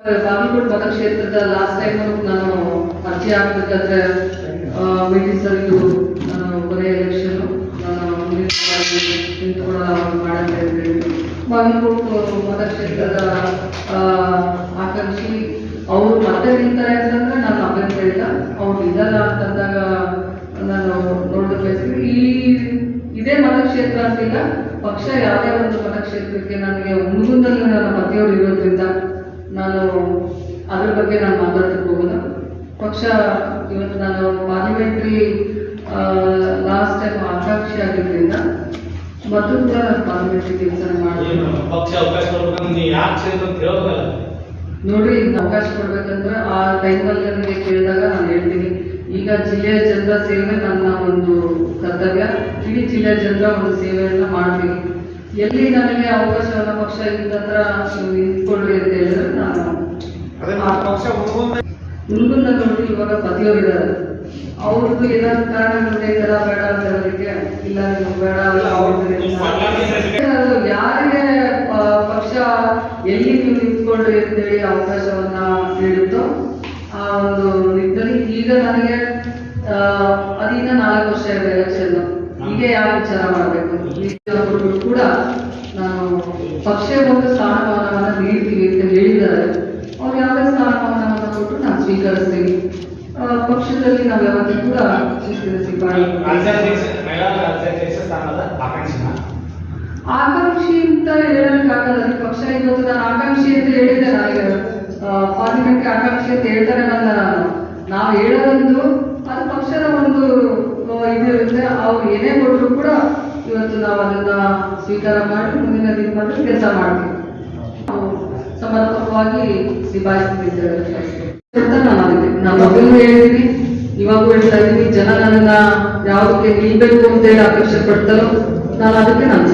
ಬಾಗಲಕೋಟೆ ಮತಕ್ಷೇತ್ರದ last time ನಾನು ಅರ್ಜಿ ಹಾಕ್ಬೇಕಾದ್ರೆ ಮೀಟಿಂಗ್ ಸರ್ ಇದು ಕೊನೆ ಎಲೆಕ್ಷನ್ ಬಾಗಲಕೋಟೆ ಮತಕ್ಷೇತ್ರದ ಆಕಾಂಕ್ಷಿ ಅವ್ರು ಮತ್ತೆ ನಿಂತಾರೆ ಅಂತಂದ್ರೆ ನಾನು ಅಭ್ಯಂತರ ಇಲ್ಲ. ಅವ್ರು ಇದಲ್ಲ ಅಂತಂದಾಗ ನಾನು ನೋಡಬೇಕು ಈ ಇದೇ ಮತಕ್ಷೇತ್ರ ಅಂತಿಲ್ಲ. ಪಕ್ಷ ಯಾವುದೇ ಒಂದು ಮತಕ್ಷೇತ್ರಕ್ಕೆ ನನಗೆ ಹುಣಗುಂದಲ್ಲಿ ನನ್ನ ಪತಿಯವರು ಇರೋದ್ರಿಂದ ನಾನು ಅದ್ರ ಬಗ್ಗೆ ನಾನು ಮಾತಾಡ್ಲಿಕ್ಕೆ ಹೋಗೋದು ಪಕ್ಷ ಇವತ್ತು ನಾನು ಪಾರ್ಲಿಮೆಂಟ್ರಿ ಲಾಸ್ಟ್ ಟೈಮ್ ಅಧ್ಯಕ್ಷ ಆಗಿದ್ದರಿಂದ ಮತ್ತು ಕೂಡ ನಾನು ಪಾರ್ಲಿಮೆಂಟ್ರಿ ಕೆಲಸ ಮಾಡ್ತೀನಿ ಪಕ್ಷ ಅವಕಾಶ ಕೊಡ್ಬೇಕಂದ್ರೆ ಯಾಕೆ ಕ್ಷೇತ್ರ ಅಂತ ಹೇಳೋದಲ್ಲ ನೋಡಿ ಅವಕಾಶ ಕೊಡ್ಬೇಕಂದ್ರೆ ಆ ಟೈಮಲ್ಲಿ ನನಗೆ ಕೇಳಿದಾಗ ನಾನು ಹೇಳ್ತೀನಿ. ಈಗ ಜಿಲ್ಲೆಯ ಜನರ ಸೇವೆ ನನ್ನ ಒಂದು ಕರ್ತವ್ಯ. ಇಡೀ ಜಿಲ್ಲೆಯ ಜನರ ಒಂದು ಸೇವೆಯನ್ನು ಮಾಡ್ತೀನಿ. ಎಲ್ಲಿ ನನಗೆ ಅವಕಾಶವನ್ನು ಪಕ್ಷ ಇದ್ದತ್ರ ನಿಂತ್ಕೊಳ್ಳಿ ಅಂತ ಹೇಳಿದ್ರೆ ಹುಡುಗನ ನೋಡಿ ಇವಾಗ ಪತಿಯವರಿದ್ದಾರೆ. ಅವ್ರದ್ದು ಏನಾದ್ರು ಕಾರಣಗಳಿದೆ ಇದೆಲ್ಲ ಬೇಡ ಅಂತ ಹೇಳೋದಕ್ಕೆ ಇಲ್ಲ ನೀವು ಬೇಡ ಅಲ್ಲ ಅವ್ರದ್ದು ಯಾರಿಗೆ ಪಕ್ಷ ಎಲ್ಲಿ ನೀವು ಅಂತ ಅಂತೇಳಿ ಅವಕಾಶವನ್ನ ನೀಡುತ್ತೋ ಆ ಒಂದು ನಿಟ್ಟಿನಲ್ಲಿ ಈಗ ನನಗೆ ಆ, ಅದಿನ್ನ ನಾಲ್ಕು ವರ್ಷ ಇದೆ ಎಲೆಕ್ಷನ್ ಹೀಗೆ ಯಾವ ವಿಚಾರ ಮಾಡಬೇಕು? ಕೂಡ ನಾನು ಪಕ್ಷ ಒಂದು ಸ್ಥಾನಮಾನವನ್ನ ನೀಡ್ತೀವಿ ಅಂತ ಹೇಳಿದ್ದಾರೆ ಅವ್ರು ಯಾವುದೇ ಸ್ಥಾನಮಾನವನ್ನ ಕೊಟ್ಟರು ನಾನು ಸ್ವೀಕರಿಸ್ತೀನಿ ಆ, ಪಕ್ಷದಲ್ಲಿ ನಾವು ಯಾವತ್ತೂ ಕೂಡ ಸ್ಥಾನದ ಆಕಾಂಕ್ಷಿನ ಆಕಾಂಕ್ಷಿ ಅಂತ ಹೇಳಕ್ಕಾಗಲ್ಲ ಈ ಪಕ್ಷ ಇವತ್ತು ನಾನು ಆಕಾಂಕ್ಷಿ ಅಂತ ಹೇಳಿದೆ ನನಗೆ ಪಾರ್ಲಿಮೆಂಟ್ ಆಕಾಂಕ್ಷಿ ಅಂತ ಹೇಳ್ತಾರೆ ನನ್ನ ನಾವು ಹೇಳೋದೊಂದು ಅದು ಪಕ್ಷದ ಒಂದು ಇರುತ್ತೆ ಅವ್ರು ಏನೇ ಕೊಟ್ಟರು ಕೂಡ ಇವತ್ತು ನಾವು ಅದನ್ನ ಸ್ವೀಕಾರ ಮಾಡಿ ಮುಂದಿನ ಮಾತ್ರ ಕೆಲಸ ಮಾಡ್ತೀವಿ ಸಮರ್ಪಕವಾಗಿ ನಿಭಾಯಿಸ್ತಿದ್ದೇವೆ ನಾನು ನಾನು ಮೊದಲು ಹೇಳಿದ್ದೀನಿ ಇವಾಗೂ ಹೇಳ್ತಾ ಇದ್ದೀನಿ ಜನ ನನ್ನ ಯಾವುದಕ್ಕೆ ನಿಲ್ಬೇಕು ಅಂತ ಹೇಳಿ ಅಪೇಕ್ಷೆ ಪಡ್ತಾರೋ ನಾನು ಅದಕ್ಕೆ ನಾನು